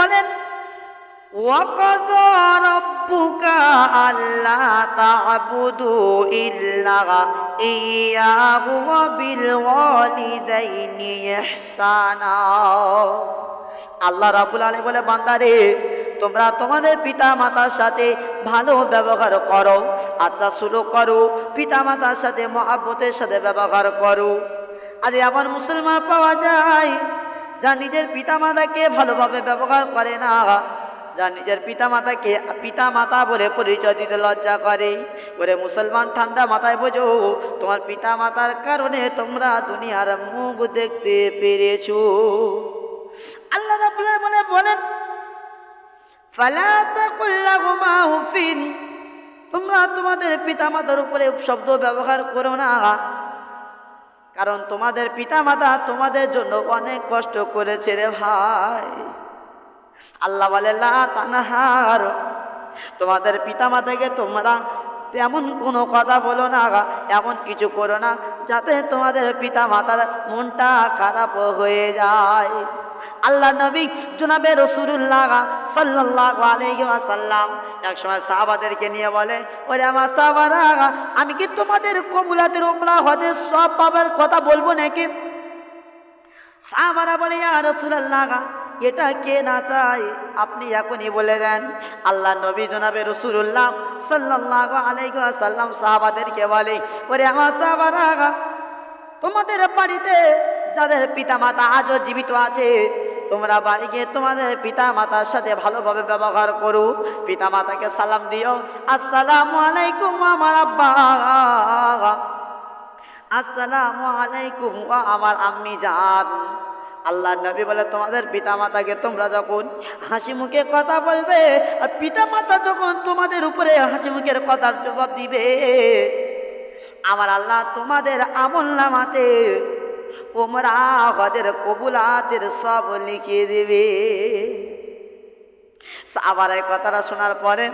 বলেন وقضى ربك ألا تعبدوا إلا إياه وبالوالدين إحسانا আল্লাহ রাবুল আলী বলে বান্দারে তোমরা তোমাদের পিতা মাতার সাথে ভালো ব্যবহার করো আচ্ছা সুলুক করো পিতা মাতার সাথে মহাব্বতের সাথে ব্যবহার করো আজ এমন মুসলমান পাওয়া যায় যা নিজের পিতা মাতাকে ভালোভাবে ব্যবহার করে না, যা নিজের পিতা মাতাকে পিতা মাতা বলে পরিচয় দিতে লজ্জা করে। বলে, মুসলমান ঠান্ডা মাথায় বোঝো, তোমার পিতা মাতার কারণে তোমরা দুনিয়ার মুখ দেখতে পেরেছ। আল্লাহ রাব্বুল আলামিন বলেন তোমরা তোমাদের পিতামাতার উপরে শব্দ ব্যবহার করো না। কারণ তোমাদের পিতামাতা তোমাদের জন্য অনেক কষ্ট করেছে রে ভাই। আল্লাহ বলে তানাহার। তোমাদের পিতামাতাকে তোমরা তেমন কোনো কথা বলো না, এমন কিছু করো না, যাতে তোমাদের পিতা মাতার মনটা খারাপ হয়ে যায়। আল্লাহ নবী জনাবে রসুল্লাহ সাল্লাহ আলাইহি ওয়াসাল্লাম। এক সময় সাহাবাদেরকে নিয়ে বলে, ওরে আমার সাহাবারা, আমি কি তোমাদের কবুলাতের ওমরা হজের সব পাবার কথা বলব নাকি? সাহাবারা বলে, ইয়া রাসূলুল্লাহ এটা কে না চায়? আপনি এখনই বলে দেন। আল্লাহ নবী জনাবে রসুল্লাহ সাল্লাহ আলাইসাল্লাম সাহাবাদেরকে বলে, ওরে আমার সাহাবারা, তোমাদের বাড়িতে যাদের পিতা মাতা আজও জীবিত আছে, তোমরা বাড়ি গিয়ে তোমাদের পিতা মাতার সাথে ভালোভাবে ব্যবহার করো। পিতা মাতাকে সালাম দিও। আসসালামু আলাইকুম আমার আব্বা। আসসালামু আলাইকুম আমার আম্মি জান। আল্লাহ নবী বলে, তোমাদের পিতা মাতাকে তোমরা যখন হাসি মুখে কথা বলবে, আর পিতা মাতা যখন তোমাদের উপরে হাসি মুখের কথার জবাব দিবে, আমার আল্লাহ তোমাদের আমল নামাতে ওমরা হজের কবুলাতের সব লিখিয়ে দেবে। সাহাবার এই কথাটা শোনার পরে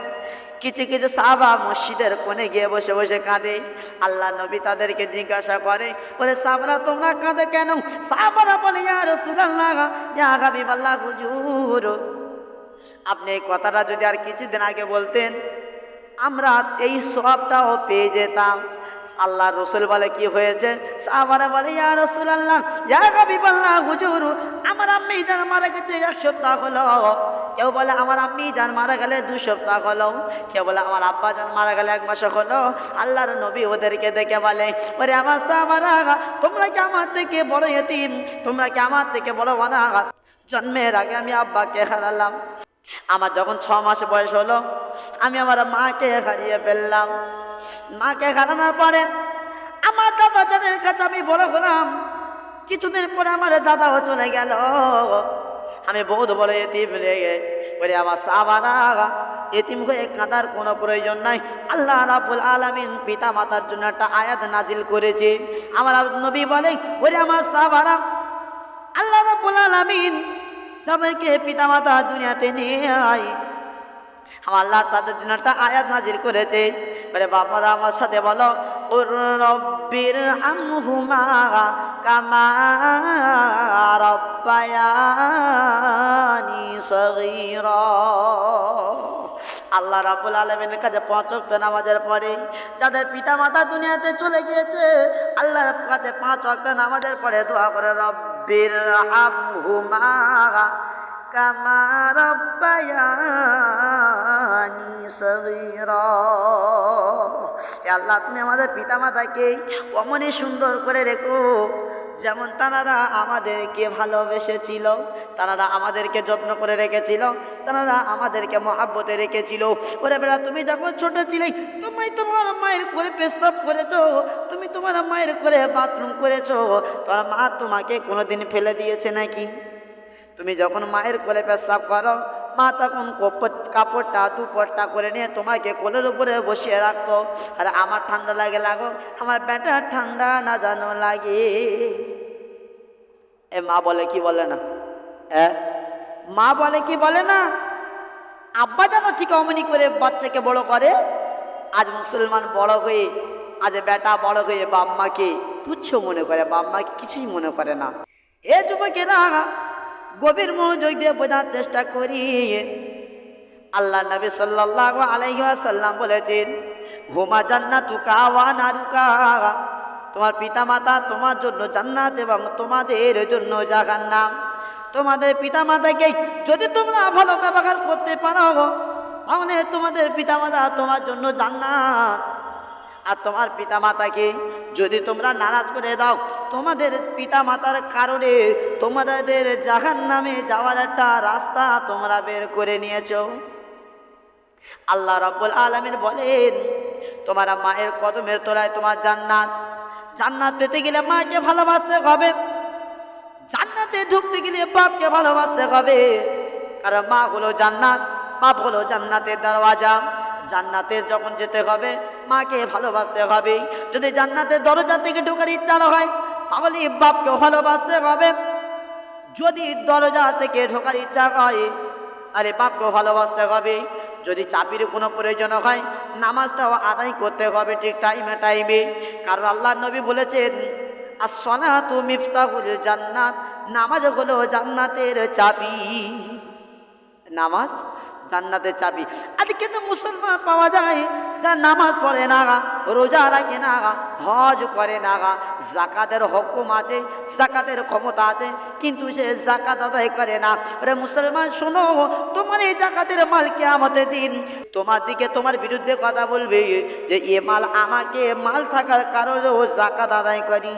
কিছু কিছু সাহাবা মসজিদের কোণে গিয়ে বসে বসে কাঁদে। আল্লাহ নবী তাদেরকে জিজ্ঞাসা করে, বলে, সাহাবারা, তোমরা কাঁদে কেন? সাহাবারা বলে, ইয়া রাসূলুল্লাহ, ইয়া হুজুর। আপনি এই কথাটা যদি আর কিছুদিন আগে বলতেন, আমরা এই সবটাও পেয়ে যেতাম। আল্লাহ রসুল বলে কি হয়েছে? সাহাবারা বলে, ইয়া রসুল আল্লাহ ইয়া হাবিবাল্লাহ, হুজুর, আমার আম্মি জান মারা গেছে এক সপ্তাহ হলো। কেউ বলে, আমার আম্মি জান মারা গেলে দু সপ্তাহ হলো। কেউ বলে, আমার আব্বা জান মারা গেলে এক মাস হলো। আল্লাহর নবী ওদেরকে দেখে বলে, ওরে আমার সাহাবারা, তোমরা কি আমার থেকে বড় এতিম তোমরা কি আমার থেকে বড় অনাঘাত জন্মের আগে আমি আব্বাকে হারালাম। আমার যখন ছ মাস বয়স হলো, আমি আমার মাকে হারিয়ে ফেললাম। মাকে হারানোর পরে আমার দাদা জানের কাছে আমি বড় হলাম। কিছুদিন পরে আমার দাদাও চলে গেল। আমি বহুত বড় এতিম লেগে বলে আমার সাবানা এতিম হয়ে কাঁদার কোনো প্রয়োজন নাই। আল্লাহ রাবুল আলমিন পিতা মাতার জন্য একটা আয়াত নাজিল করেছে। আমার নবী বলে ওরে আমার সাবানা আল্লাহ রাবুল আলমিন যাদেরকে পিতা মাতা দুনিয়াতে নিয়ে আয় আমার আল্লাহ তাদের জন্য একটা আয়াত নাজির করেছে। বলে বাবারা আমার সাথে বলো ওর রব্বির আমহুমা কামা রব্বায়ানি সগীরা। আল্লাহ রাবুল আলমের কাছে পাঁচ অক্ট নামাজের পরে যাদের পিতা মাতা দুনিয়াতে চলে গিয়েছে, আল্লাহর কাছে পাঁচ অক্ট নামাজের পরে দোয়া করে, রব্বির হামহুমা কামা আল্লাহ, তুমি আমাদের পিতা মাতাকে অমনই সুন্দর করে রেখো, যেমন তারা আমাদেরকে ভালোবেসেছিল তারা আমাদেরকে যত্ন করে রেখেছিল তারা আমাদেরকে মহাব্বতে রেখেছিল। ওরে বেড়া, তুমি যখন ছোট ছিলে তুমি তোমার মায়ের করে পেশাব করেছ, তুমি তোমার মায়ের করে বাথরুম করেছ তোমার মা তোমাকে কোনোদিন ফেলে দিয়েছে নাকি? তুমি যখন মায়ের কোলে পেশাব করো, মা তখন কপ- কাপড়টা, দুপটটা করে নিয়ে তোমাকে কোলের উপরে বসিয়ে রাখতো। আর আমার ঠান্ডা লাগে লাগো, আমার ব্যাটা ঠান্ডা না জানো লাগে। এ মা বলে কি বলে না? হ্যাঁ মা বলে কি বলে না? আব্বা যেন ঠিক অমনি করে বাচ্চাকে বড় করে, আজ মুসলমান বড় হয়ে, আজ বেটা বড় হয়ে বাম্মাকে তুচ্ছ মনে করে বাম্মাকে কিছুই মনে করে না। এ যুবকেরা গভীর মনোযোগ দিয়ে বোঝার চেষ্টা করি। আল্লাহ নবী সাল্লাল্লাহু আলাইহি ওয়াসাল্লাম বলেছেন, হুমা জান্নাতু নারুকা। তোমার পিতামাতা তোমার জন্য জান্নাত এবং তোমাদের জন্য জাহান্নাম। তোমাদের পিতামাতাকে যদি তোমরা ভালো ব্যবহার করতে পারো, তাহলে তোমাদের পিতামাতা তোমার জন্য জান্নাত। আর তোমার পিতামাতাকে যদি তোমরা নারাজ করে দাও, তোমাদের পিতামাতার কারণে তোমাদের জাহান নামে যাওয়ার একটা রাস্তা তোমরা বের করে নিয়েছো। আল্লাহ রব্বুল আলমিন বলেন, তোমার মায়ের কদমের তোলায় তোমার জান্নাত। জান্নাত পেতে গেলে মাকে ভালোবাসতে হবে। জান্নাতে ঢুকতে গেলে বাপকে ভালোবাসতে হবে। কারণ মা হলো জান্নাত, বাপ হলো জান্নাতের দরওয়াজা। জান্নাতে যখন যেতে হবে, মাকে ভালোবাসতে হবে। যদি জান্নাতের দরজা থেকে ঢোকার ইচ্ছা হয়, তাহলে বাপকে ভালোবাসতে হবে। যদি দরজা থেকে ঢোকার ইচ্ছা হয়, আরে বাপকে ভালোবাসতে হবে। যদি চাপির কোনো প্রয়োজন হয়, নামাজটাও আদায় করতে হবে ঠিক টাইমে টাইমে কারণ আল্লাহ নবী বলেছেন আর সনা তু জান্নাত নামাজ হলো জান্নাতের চাবি। নামাজ জান্নাতের চাবি। আজকে তো মুসলমান পাওয়া যায় যা নামাজ পড়ে না গা, রোজা রাখে না গা, হজ করে না গা। জাকাতের হুকুম আছে, জাকাতের ক্ষমতা আছে, কিন্তু সে জাকাত আদায় করে না। আরে মুসলমান, শোনো, তোমার এই জাকাতের মাল কে আমাদের দিন। তোমার দিকে তোমার বিরুদ্ধে কথা বলবে যে, এ মাল আমাকে মাল থাকার কারণেও জাকাত আদায় করি।